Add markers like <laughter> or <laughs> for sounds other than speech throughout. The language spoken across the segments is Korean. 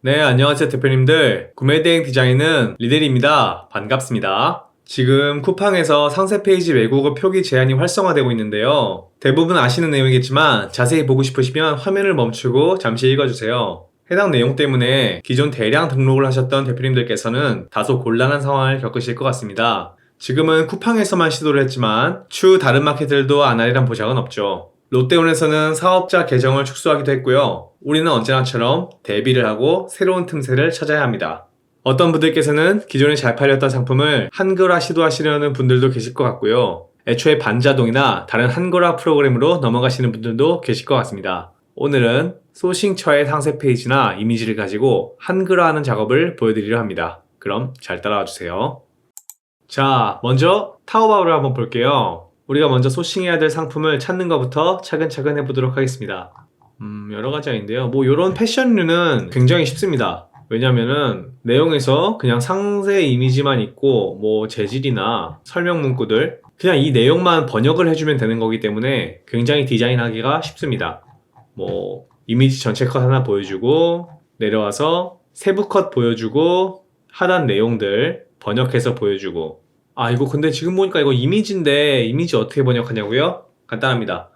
네, 안녕하세요 대표님들. 구매대행 디자인은 리델입니다. 반갑습니다. 지금 쿠팡에서 상세 페이지 외국어 표기 제한이 활성화되고 있는데요. 대부분 아시는 내용이겠지만 자세히 보고 싶으시면 화면을 멈추고 잠시 읽어주세요. 해당 내용 때문에 기존 대량 등록을 하셨던 대표님들께서는 다소 곤란한 상황을 겪으실 것 같습니다. 지금은 쿠팡에서만 시도를 했지만 추후 다른 마켓들도 안 하리란 보장은 없죠. 롯데온에서는 사업자 계정을 축소하기도 했고요. 우리는 언제나처럼 대비를 하고 새로운 틈새를 찾아야 합니다. 어떤 분들께서는 기존에 잘 팔렸던 상품을 한글화 시도하시려는 분들도 계실 것 같고요. 애초에 반자동이나 다른 한글화 프로그램으로 넘어가시는 분들도 계실 것 같습니다. 오늘은 소싱처의 상세 페이지나 이미지를 가지고 한글화하는 작업을 보여드리려 합니다. 그럼 잘 따라와 주세요. 자, 먼저 타오바오를 한번 볼게요. 우리가 먼저 소싱해야 될 상품을 찾는 것부터 차근차근 해보도록 하겠습니다. 음, 여러 가지가 있는데요. 뭐, 요런 패션류는 굉장히 쉽습니다. 왜냐면은, 내용에서 그냥 상세 이미지만 있고, 뭐, 재질이나 설명 문구들, 그냥 이 내용만 번역을 해주면 되는 거기 때문에 굉장히 디자인하기가 쉽습니다. 뭐, 이미지 전체 컷 하나 보여주고, 내려와서 세부 컷 보여주고, 하단 내용들 번역해서 보여주고, 아, 이거 근데 지금 보니까 이거 이미지인데 이미지 어떻게 번역하냐고요? 간단합니다.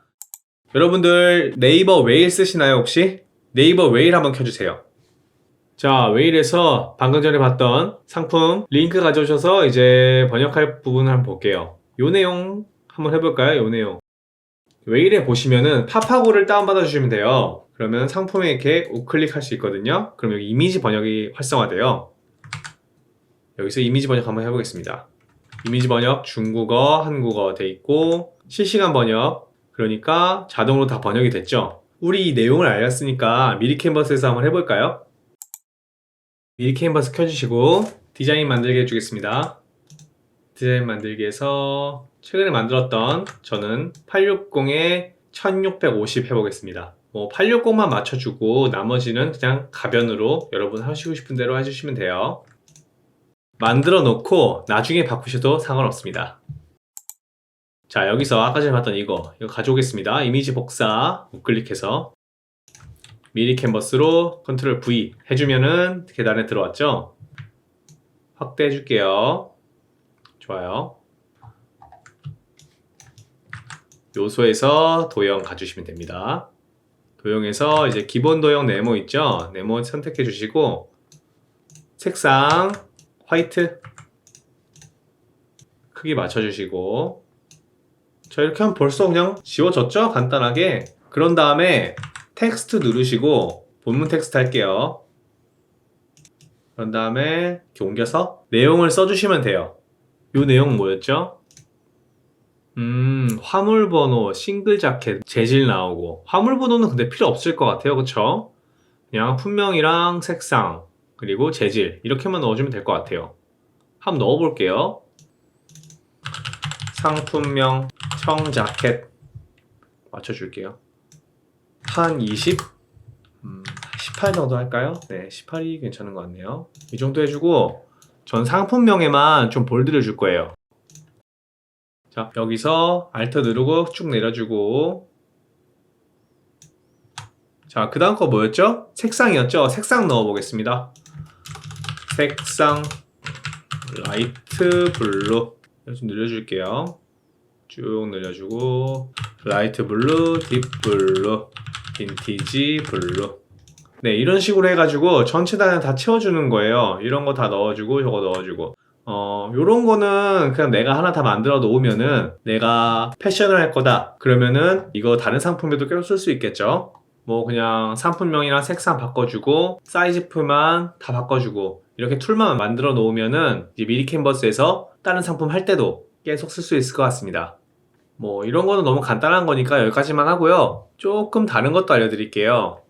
여러분들 네이버 웨일 쓰시나요, 혹시? 네이버 웨일 한번 켜주세요. 자, 웨일에서 방금 전에 봤던 상품 링크 가져오셔서 이제 번역할 부분을 한번 볼게요. 요 내용 한번 해볼까요? 요 내용. 웨일에 보시면은 파파고를 다운받아 주시면 돼요. 그러면 상품에 이렇게 우클릭할 수 있거든요. 그럼 여기 이미지 번역이 활성화돼요. 여기서 이미지 번역 한번 해보겠습니다. 이미지 번역 중국어, 한국어 돼 있고 실시간 번역 그러니까 자동으로 다 번역이 됐죠. 우리 이 내용을 알렸으니까 미리 캔버스에서 한번 해볼까요? 미리 캔버스 켜주시고 디자인 만들게 해주겠습니다. 디자인 만들기에서 최근에 만들었던 저는 860에 1650 해보겠습니다. 뭐 860만 맞춰주고 나머지는 그냥 가변으로 여러분 하시고 싶은 대로 해주시면 돼요. 만들어 놓고 나중에 바꾸셔도 상관없습니다. 자, 여기서 아까 전에 봤던 이거, 이거 가져오겠습니다. 이미지 복사, 우클릭해서 미리 캔버스로 컨트롤 V 해주면은 계단에 들어왔죠? 확대해 줄게요. 좋아요. 요소에서 도형 가주시면 됩니다. 도형에서 이제 기본 도형 네모 있죠? 네모 선택해 주시고 색상 화이트. 크기 맞춰주시고. 자 이렇게 하면 벌써 그냥 지워졌죠? 간단하게. 그런 다음에 텍스트 누르시고 본문 텍스트 할게요. 그런 다음에 이렇게 옮겨서 내용을 써주시면 돼요. 요 내용 뭐였죠? 음 화물 번호 싱글 자켓 재질 나오고. 화물 번호는 근데 필요 없을 것 같아요. 그쵸? 그냥 품명이랑 색상 그리고 재질 이렇게만 넣어주면 될 것 같아요. 한번 넣어볼게요. 상품명 청자켓 맞춰줄게요. 한 20? 음, 18 정도 할까요? 네, 18이 괜찮은 것 같네요. 이 정도 해주고 전 상품명에만 좀 볼드를 줄 거예요. 자, 여기서 Alt 누르고 쭉 내려주고 자, 그 다음 거 뭐였죠? 색상이었죠? 색상 넣어보겠습니다. 색상 라이트 블루 좀 늘려줄게요. 쭉 늘려주고 라이트 블루, 딥 블루, 빈티지 블루 네 이런 식으로 해가지고 전체 다, 다 채워주는 거예요. 이런 거 다 넣어주고 저거 넣어주고 어 요런 거는 그냥 내가 하나 다 만들어 놓으면은 내가 패션을 할 거다 그러면은 이거 다른 상품에도 계속 쓸 수 있겠죠. 뭐 그냥 상품명이랑 색상 바꿔주고 사이즈표만 다 바꿔주고 이렇게 툴만 만들어 놓으면은 이제 미리 캔버스에서 다른 상품 할 때도 계속 쓸 수 있을 것 같습니다. 뭐 이런 거는 너무 간단한 거니까 여기까지만 하고요. 조금 다른 것도 알려드릴게요.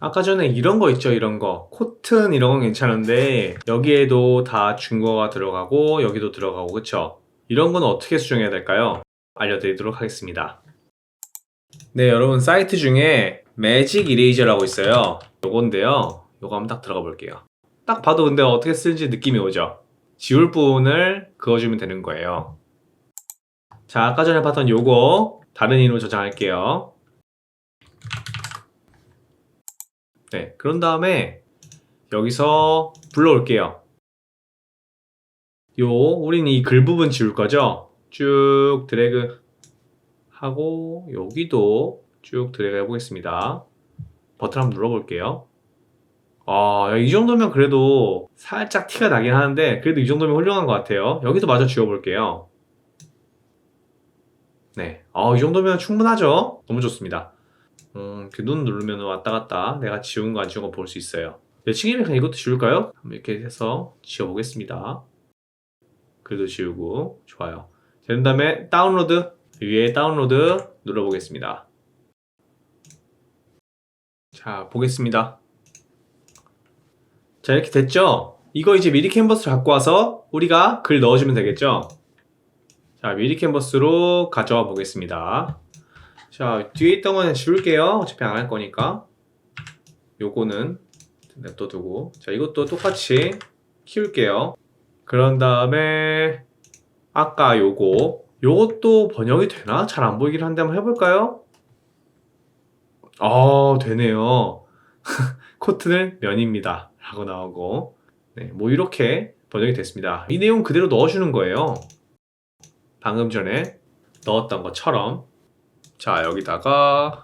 아까 전에 이런 거 있죠, 이런 거. 코튼 이런 건 괜찮은데 여기에도 다 중국어가 들어가고 여기도 들어가고 그쵸? 이런 건 어떻게 수정해야 될까요? 알려드리도록 하겠습니다. 네, 여러분 사이트 중에 매직 이레이저라고 있어요. 요건데요. 요거 한번 딱 들어가 볼게요. 딱 봐도 근데 어떻게 쓰는지 느낌이 오죠? 지울 부분을 그어주면 되는 거예요. 자, 아까 전에 봤던 요거 다른 이름으로 저장할게요. 네, 그런 다음에 여기서 불러올게요. 요, 우리는 이글 부분 지울 거죠? 쭉 드래그 하고, 여기도 쭉 드래그 해보겠습니다. 버튼 한번 눌러볼게요. 아, 이 정도면 그래도 살짝 티가 나긴 하는데, 그래도 이 정도면 훌륭한 것 같아요. 여기도 마저 지워볼게요. 네. 아, 이 정도면 충분하죠? 너무 좋습니다. 음, 이렇게 눈 누르면 왔다 갔다 내가 지운 거 안 지운 거 볼 수 있어요. 내친이면 그냥 이것도 지울까요? 이렇게 해서 지워보겠습니다. 글도 지우고, 좋아요. 자, 그 다음에 다운로드, 위에 다운로드 눌러보겠습니다. 자, 보겠습니다. 자, 이렇게 됐죠? 이거 이제 미리 캔버스를 갖고 와서 우리가 글 넣어주면 되겠죠? 자, 미리 캔버스로 가져와 보겠습니다. 자, 뒤에 있던 거는 지울게요. 어차피 안 할 거니까. 요거는 냅둬두고. 자, 이것도 똑같이 키울게요. 그런 다음에 아까 요거 요것도 번역이 되나? 잘 안 보이긴 한데 한번 해볼까요? 아, 되네요. <laughs> 코트는 면입니다. 라고 나오고. 네, 뭐 이렇게 번역이 됐습니다. 이 내용 그대로 넣어주는 거예요. 방금 전에 넣었던 것처럼. 자, 여기다가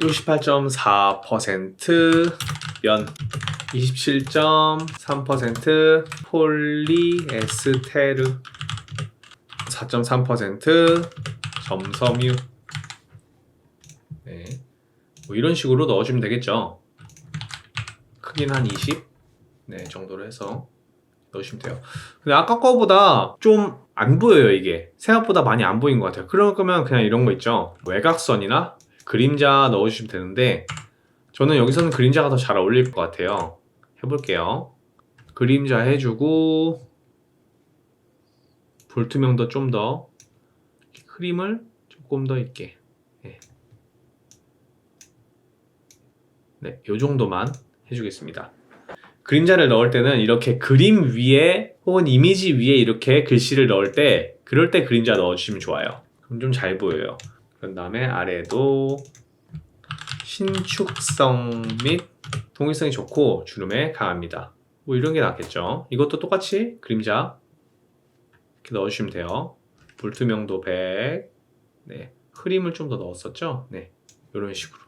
68.4% 면, 27.3% 폴리에스테르, 4.3% 점섬유. 네. 뭐 이런 식으로 넣어주면 되겠죠. 크기는 한 20? 네, 정도로 해서 넣으시면 돼요. 근데 아까 거보다 좀 안 보여요, 이게. 생각보다 많이 안 보인 것 같아요. 그럴 거면 그냥 이런 거 있죠. 외곽선이나 그림자 넣어주시면 되는데, 저는 여기서는 그림자가 더 잘 어울릴 것 같아요. 해볼게요. 그림자 해주고, 불투명도 좀 더, 흐림을 조금 더 있게. 네. 네, 요 정도만 해주겠습니다. 그림자를 넣을 때는 이렇게 그림 위에 혹은 이미지 위에 이렇게 글씨를 넣을 때 그럴 때 그림자 넣어주시면 좋아요. 그럼 좀 잘 보여요. 그런 다음에 아래도 신축성 및 통일성이 좋고 주름에 강합니다. 뭐 이런 게 낫겠죠. 이것도 똑같이 그림자 이렇게 넣어주시면 돼요. 불투명도 100. 네. 흐림을 좀 더 넣었었죠? 네. 이런 식으로.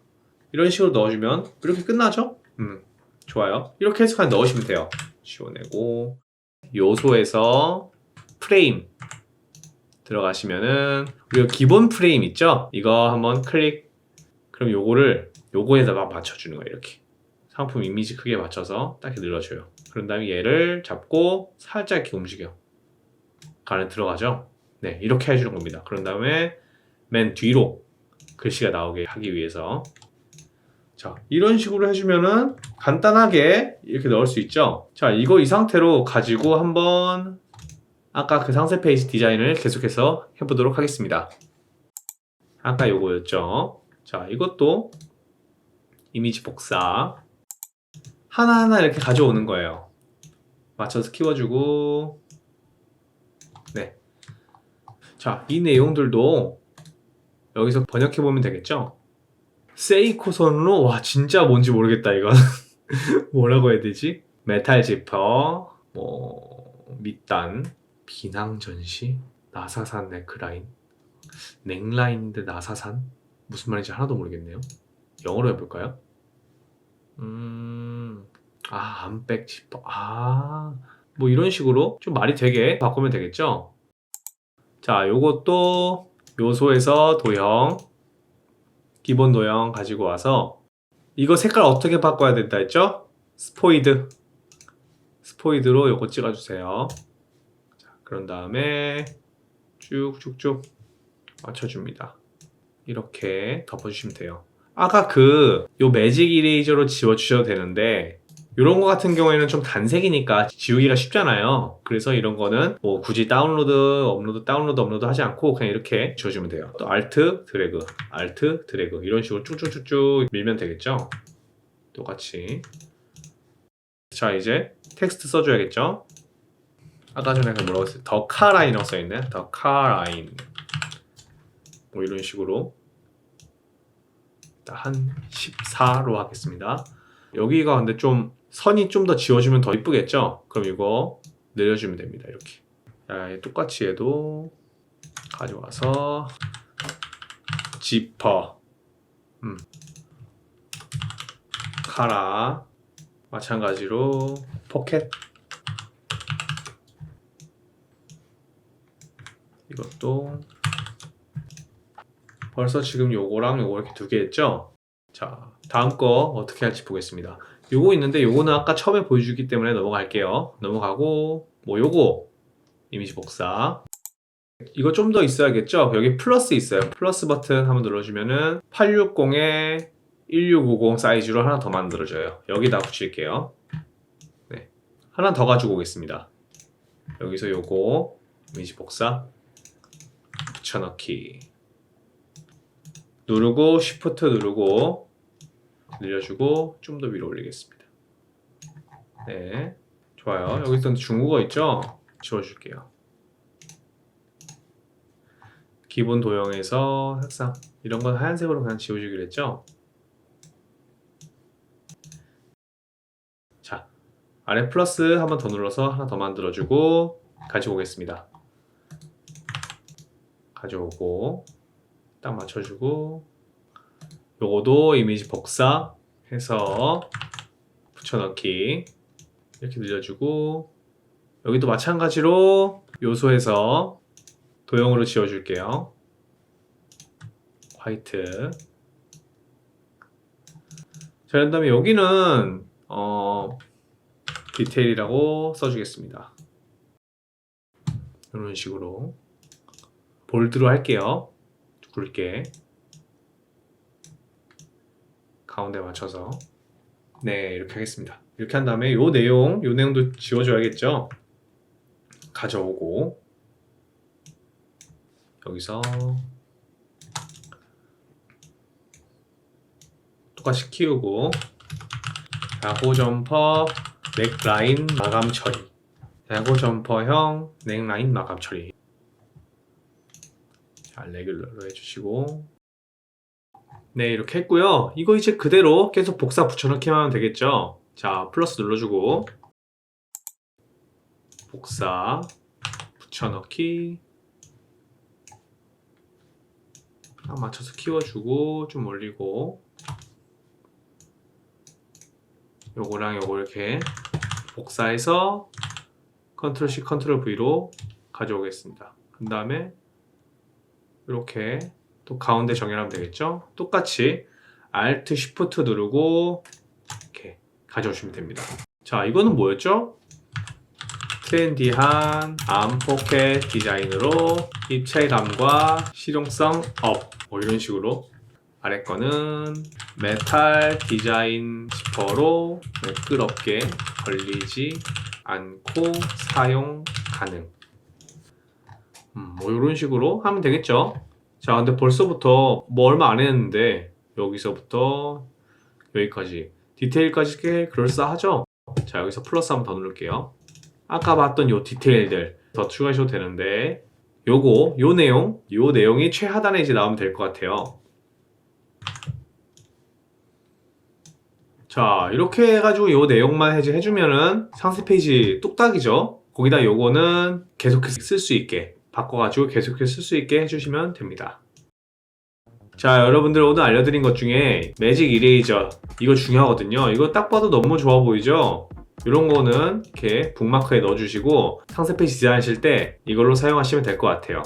이런 식으로 넣어주면 이렇게 끝나죠? 음. 좋아요. 이렇게 해서 그냥 넣으시면 돼요. 지워내고 요소에서 프레임 들어가시면은 우리가 기본 프레임 있죠? 이거 한번 클릭 그럼 요거를 요거에다가 맞춰주는 거예요. 이렇게 상품 이미지 크게 맞춰서 딱 이렇게 늘려줘요. 그런 다음에 얘를 잡고 살짝 이렇게 움직여 간에 들어가죠? 네 이렇게 해주는 겁니다. 그런 다음에 맨 뒤로 글씨가 나오게 하기 위해서 자, 이런 식으로 해주면은 간단하게 이렇게 넣을 수 있죠. 자, 이거 이 상태로 가지고 한번 아까 그 상세 페이지 디자인을 계속해서 해보도록 하겠습니다. 아까 요거였죠. 자, 이것도 이미지 복사 하나하나 이렇게 가져오는 거예요. 맞춰서 키워주고 네. 자, 이 내용들도 여기서 번역해 보면 되겠죠? 세이코선으로 와 진짜 뭔지 모르겠다 이건 <laughs> 뭐라고 해야 되지? 메탈 지퍼 뭐 밑단 비낭 전시 나사산 네크라인 넥라인인데 나사산 무슨 말인지 하나도 모르겠네요 영어로 해볼까요? 음... 아 암백 지퍼 아 뭐 이런 식으로 좀 말이 되게 바꾸면 되겠죠? 자 요것도 요소에서 도형 기본 도형 가지고 와서 이거 색깔 어떻게 바꿔야 된다 했죠? 스포이드. 스포이드로 요거 찍어주세요. 자, 그런 다음에 쭉쭉쭉 맞춰줍니다. 이렇게 덮어주시면 돼요. 아까 그 요 매직 이레이저로 지워주셔도 되는데 이런 거 같은 경우에는 좀 단색이니까 지우기가 쉽잖아요. 그래서 이런 거는 뭐 굳이 다운로드, 업로드, 다운로드, 업로드 하지 않고 그냥 이렇게 지워주면 돼요. 또 Alt, 드래그, Alt, 드래그 이런 식으로 쭉쭉쭉쭉 밀면 되겠죠. 똑같이. 자 이제 텍스트 써줘야겠죠. 아까 전에 그 뭐라고 했어요? 더 카 라인이라고 써있네. 더 카 라인. 뭐 이런 식으로 한 14로 하겠습니다. 여기가 근데 좀 선이 좀 더 지워주면 더 이쁘겠죠? 그럼 이거 내려주면 됩니다. 이렇게. 자, 얘 똑같이 해도 가져와서 지퍼, 음, 카라, 마찬가지로 포켓. 이것도 벌써 지금 요거랑 요거 이렇게 두 개 했죠? 자, 다음 거 어떻게 할지 보겠습니다. 요거 있는데 요거는 아까 처음에 보여주기 때문에 넘어갈게요. 넘어가고 뭐 요거 이미지 복사 이거 좀 더 있어야겠죠? 여기 플러스 있어요. 플러스 버튼 한번 눌러주면은 860에 1650 사이즈로 하나 더 만들어줘요. 여기다 붙일게요. 네. 하나 더 가지고 오겠습니다. 여기서 요거 이미지 복사 붙여넣기 누르고 Shift 누르고 늘려주고 좀 더 위로 올리겠습니다. 네, 좋아요. 여기서 중국어 있죠? 지워줄게요. 기본 도형에서 색상 이런 건 하얀색으로 그냥 지워주기로 했죠? 자, 아래 플러스 한 번 더 눌러서 하나 더 만들어주고 가지고 오겠습니다. 가져오고 딱 맞춰주고 요거도 이미지 복사 해서 붙여넣기. 이렇게 늘려주고 여기도 마찬가지로 요소에서 도형으로 지워줄게요. 화이트. 자 그런 다음에 여기는 어, 디테일이라고 써주겠습니다. 이런 식으로 볼드로 할게요. 굵게 가운데 맞춰서. 네 이렇게 하겠습니다. 이렇게 한 다음에 요 내용 요 내용도 지워줘야겠죠? 가져오고. 여기서 똑같이 키우고. 야구 점퍼 넥라인 마감 처리. 야구 점퍼형 넥라인 마감 처리. 자, 레귤러로 해주시고 네 이렇게 했고요. 이거 이제 그대로 계속 복사 붙여넣기만 하면 되겠죠? 자 플러스 눌러주고. 복사 붙여넣기. 딱 맞춰서 키워주고 좀 올리고. 요거랑 요거 이렇게 복사해서 컨트롤 C 컨트롤 V로 가져오겠습니다. 그 다음에 이렇게 또 가운데 정렬하면 되겠죠? 똑같이 Alt Shift 누르고 이렇게 가져오시면 됩니다. 자, 이거는 뭐였죠? 트렌디한 암 포켓 디자인으로 입체감과 실용성 업. 뭐 이런 식으로 아래 거는 메탈 디자인 지퍼로 매끄럽게 걸리지 않고 사용 가능. 음, 뭐 이런 식으로 하면 되겠죠. 자, 근데 벌써부터 뭐 얼마 안 했는데 여기서부터 여기까지 디테일까지 꽤 그럴싸하죠? 자, 여기서 플러스 한번 더 누를게요. 아까 봤던 요 디테일들 더 추가하셔도 되는데 요거, 요 내용, 요 내용이 최하단에 이제 나오면 될 것 같아요. 자, 이렇게 해가지고 요 내용만 해주- 해주면은 상세 페이지 뚝딱이죠? 거기다 요거는 계속해서 쓸 수 있게 바꿔가지고 계속해서 쓸 수 있게 해주시면 됩니다. 자, 여러분들 오늘 알려드린 것 중에 매직 이레이저 이거 중요하거든요. 이거 딱 봐도 너무 좋아 보이죠? 이런 거는 이렇게 북마크에 넣어주시고 상세 페이지 디자인하실 때 이걸로 사용하시면 될 것 같아요.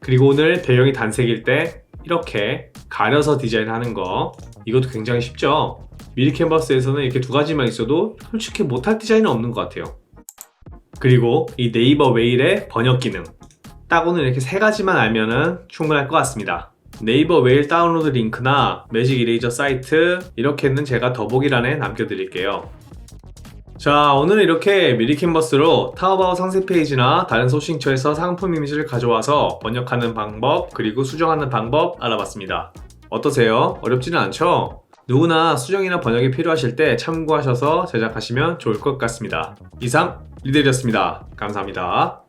그리고 오늘 배경이 단색일 때 이렇게 가려서 디자인하는 거 이것도 굉장히 쉽죠? 미리 캔버스에서는 이렇게 두 가지만 있어도 솔직히 못할 디자인은 없는 것 같아요. 그리고 이 네이버 웨일의 번역 기능 딱 오늘 이렇게 세 가지만 알면은 충분할 것 같습니다. 네이버 웨일 다운로드 링크나 매직 이레이저 사이트 이렇게는 제가 더보기란에 남겨드릴게요. 자 오늘은 이렇게 미리 캔버스로 타오바오 상세 페이지나 다른 소싱처에서 상품 이미지를 가져와서 번역하는 방법 그리고 수정하는 방법 알아봤습니다. 어떠세요? 어렵지는 않죠? 누구나 수정이나 번역이 필요하실 때 참고하셔서 제작하시면 좋을 것 같습니다. 이상 리델이었습니다. 감사합니다.